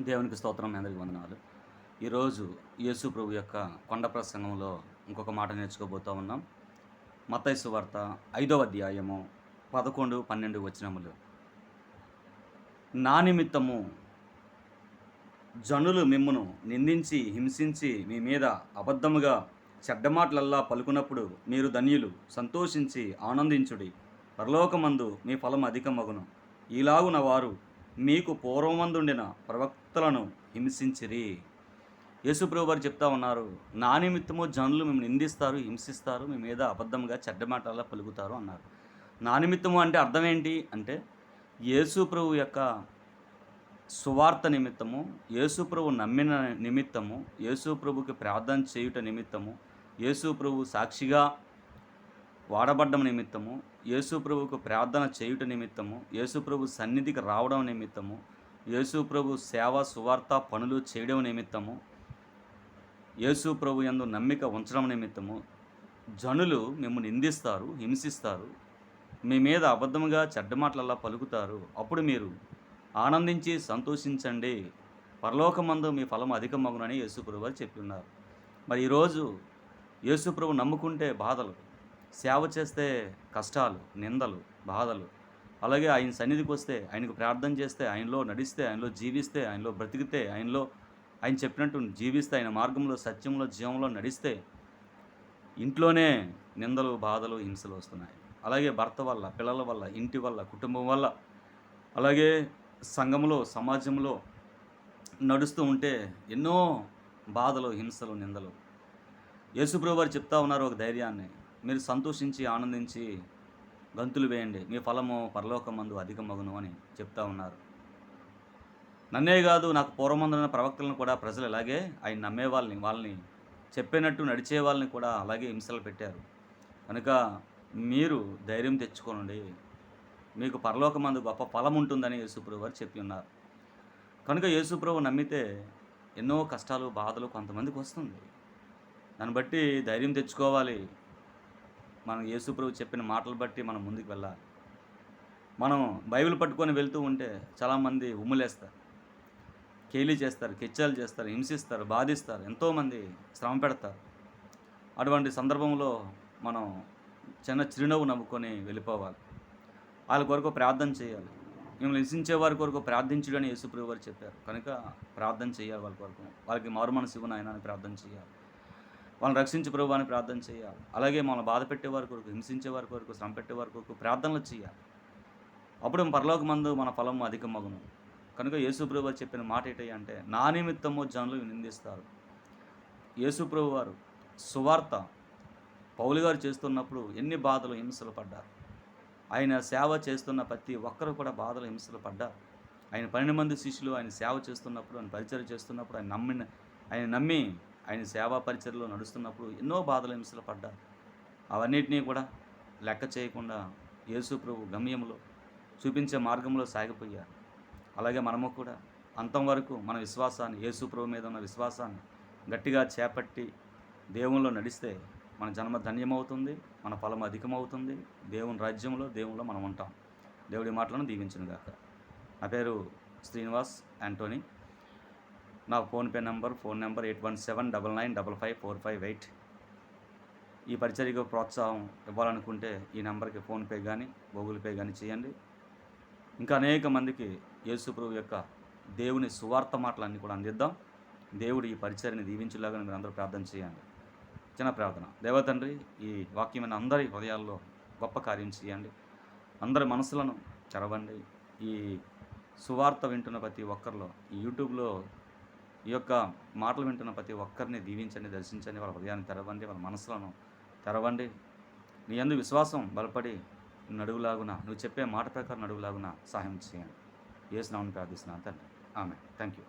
దేవునికి స్తోత్రం అందరికి వందనాలు. ఈరోజు యేసు ప్రభు యొక్క కొండ ప్రసంగంలో ఇంకొక మాట నేర్చుకోబోతూ ఉన్నాం. మతైసు వార్త ఐదవ అధ్యాయము పదకొండు పన్నెండు వచనములు. నా నిమిత్తము జనులు మిమ్మును నిందించి హింసించి మీ మీద అబద్ధముగా చెడ్డ మాటలల్లా పలుకున్నప్పుడు మీరు ధన్యులు సంతోషించి ఆనందించుడి. పరలోకమందు మీ ఫలం అధికమగును. ఇలాగున వారు మీకు పూర్వమందుండిన ప్రవక్తలను హింసించిరి. యేసుప్రభు వారు చెప్తా ఉన్నారు నా నిమిత్తము జనులు మేము నిందిస్తారు హింసిస్తారు మీ మీద అబద్ధంగా చెడ్డ మాటలా పలుకుతారు అన్నారు. నా నిమిత్తము అంటే అర్థం ఏంటి అంటే యేసుప్రభు యొక్క సువార్త నిమిత్తము యేసుప్రభు నమ్మిన నిమిత్తము యేసుప్రభుకి ప్రార్థన చేయుట నిమిత్తము యేసుప్రభు సాక్షిగా వాడబడ్డం నిమిత్తము యేసుప్రభుకు ప్రార్థన చేయుట నిమిత్తము యేసుప్రభు సన్నిధికి రావడం నిమిత్తము యేసుప్రభు సేవ సువార్త పనులు చేయడం నిమిత్తము యేసుప్రభు ఎందు నమ్మిక ఉంచడం నిమిత్తము. జనులు మిమ్మల్ని నిందిస్తారు హింసిస్తారు మీ మీద అబద్ధముగా చెడ్డ మాటలలా పలుకుతారు. అప్పుడు మీరు ఆనందించి సంతోషించండి. పరలోకమందు మీ ఫలం అధికమగునని యేసుప్రభు వారు చెప్పి ఉన్నారు. మరి ఈరోజు యేసుప్రభు నమ్ముకుంటే బాధలు సేవ చేస్తే కష్టాలు నిందలు బాధలు. అలాగే ఆయన సన్నిధికి వస్తే ఆయనకు ప్రార్థన చేస్తే ఆయనలో నడిస్తే ఆయనలో జీవిస్తే ఆయనలో బ్రతికితే ఆయనలో ఆయన చెప్పినట్టు జీవిస్తే ఆయన మార్గంలో సత్యంలో జీవంలో నడిస్తే ఇంట్లోనే నిందలు బాధలు హింసలు వస్తున్నాయి. అలాగే భర్త వల్ల పిల్లల వల్ల ఇంటి వల్ల కుటుంబం వల్ల అలాగే సంఘంలో సమాజంలో నడుస్తూ ఉంటే ఎన్నో బాధలు హింసలు నిందలు. యేసుప్రభు వారు చెప్తా ఉన్నారు ఒక ధైర్యాన్ని. మీరు సంతోషించి ఆనందించి గంతులు వేయండి. మీ ఫలము పరలోకమందు అధికమగును అని చెప్తా ఉన్నారు. నన్నే కాదు నాకు పూర్వమందున్న ప్రవక్తలను కూడా ప్రజలు ఇలాగే ఆయన నమ్మే వాళ్ళని వాళ్ళని చెప్పినట్టు నడిచే వాళ్ళని కూడా అలాగే హింసలు పెట్టారు. కనుక మీరు ధైర్యం తెచ్చుకోనండి. మీకు పరలోకమందు గొప్ప ఫలం ఉంటుందని యేసుప్రభు వారు చెప్పి ఉన్నారు. కనుక యేసుప్రభు నమ్మితే ఎన్నో కష్టాలు బాధలు కొంతమందికి వస్తుంది. దాన్ని బట్టి ధైర్యం తెచ్చుకోవాలి. మనం యేసుప్రభు చెప్పిన మాటలు బట్టి మనం ముందుకు వెళ్ళాలి. మనం బైబిల్ పట్టుకొని వెళ్తూ ఉంటే చాలామంది ఉమ్ములేస్తారు. కేలీ చేస్తారు కెచ్చాలు చేస్తారు హింసిస్తారు బాధిస్తారు ఎంతోమంది శ్రమ పెడతారు. అటువంటి సందర్భంలో మనం చిన్న చిరునవ్వు నవ్వుకొని వెళ్ళిపోవాలి. వాళ్ళ కొరకు ప్రార్థన చేయాలి. మిమ్మల్ని హింసించే వారి కొరకు ప్రార్థించుడని యేసుప్రభు వారు చెప్పారు. కనుక ప్రార్థన చేయాలి వాళ్ళ కొరకు. వాళ్ళకి మారు మనసు ఇవ్వను ఆయన అని ప్రార్థన చేయాలి. వాళ్ళని రక్షించి ప్రభు అని ప్రార్థన చేయాలి. అలాగే మనం బాధ పెట్టే వారి కొరకు హింసించే వారి కొరకు శ్రమ పెట్టేవారి కొరకు ప్రార్థనలు చేయాలి. అప్పుడు పరలోక మందు మన ఫలం అధికమగును. కనుక యేసుప్రభు వారు చెప్పిన మాట ఏంటంటే నా నిమిత్తము జనులు నిందిస్తారు. యేసుప్రభు వారు సువార్త పౌలు గారు చేస్తున్నప్పుడు ఎన్ని బాధలు హింసలు పడ్డారు. ఆయన సేవ చేస్తున్న ప్రతి ఒక్కరు కూడా బాధలు హింసలు పడ్డారు. ఆయన పన్నెండు మంది శిష్యులు ఆయన సేవ చేస్తున్నప్పుడు ఆయన పరిచయం చేస్తున్నప్పుడు ఆయన నమ్మిన ఆయన నమ్మి ఆయన సేవా పరిచయలో నడుస్తున్నప్పుడు ఎన్నో బాధలు హింసలు పడ్డారు. అవన్నిటినీ కూడా లెక్క చేయకుండా యేసు ప్రభు గమ్యంలో చూపించే మార్గంలో సాగిపోయారు. అలాగే మనము కూడా అంతం వరకు మన విశ్వాసాన్ని యేసు ప్రభు మీద ఉన్న విశ్వాసాన్ని గట్టిగా చేపట్టి దేవునిలో నడిస్తే మన జన్మ ధన్యమవుతుంది మన ఫలం అధికమవుతుంది. దేవుని రాజ్యంలో దేవునిలో మనం ఉంటాం. దేవుడి మాటలను దీవించును గాక నా పేరు శ్రీనివాస్ యాంటోనీ. నా PhonePe number phone number eight one seven double nine double five four five eight. ఈ పరిచర్యకు ప్రోత్సాహం ఇవ్వాలనుకుంటే ఈ నెంబర్కి ఫోన్పే కానీ గూగుల్ పే కానీ చేయండి. ఇంకా అనేక మందికి యేసుప్రభు యొక్క దేవుని సువార్త మాటలన్నీ కూడా అందిద్దాం. దేవుడు ఈ పరిచర్ని దీవించేలాగా మీరు అందరూ ప్రార్థన చేయండి. చిన్న ప్రార్థన. దేవతండ్రి ఈ వాక్యమైన అందరి హృదయాల్లో గొప్ప కార్యం చేయండి. అందరి మనసులను చరవండి. ఈ సువార్త వింటున్న ప్రతి ఒక్కరిలో ఈ యూట్యూబ్లో ఈ యొక్క మాటలు వింటున్న ప్రతి ఒక్కరిని దీవించండి దర్శించండి వాళ్ళ హృదయాన్ని తెరవండి వాళ్ళ మనసులను తెరవండి. నీ అందు విశ్వాసం బలపడి నడుగులాగున నువ్వు చెప్పే మాట ప్రకారం నడుగులాగున సహాయం చేయండి. ఏ స్నామని ప్రార్థిస్తున్నాను తండ్రి. ఆమె థ్యాంక్ యూ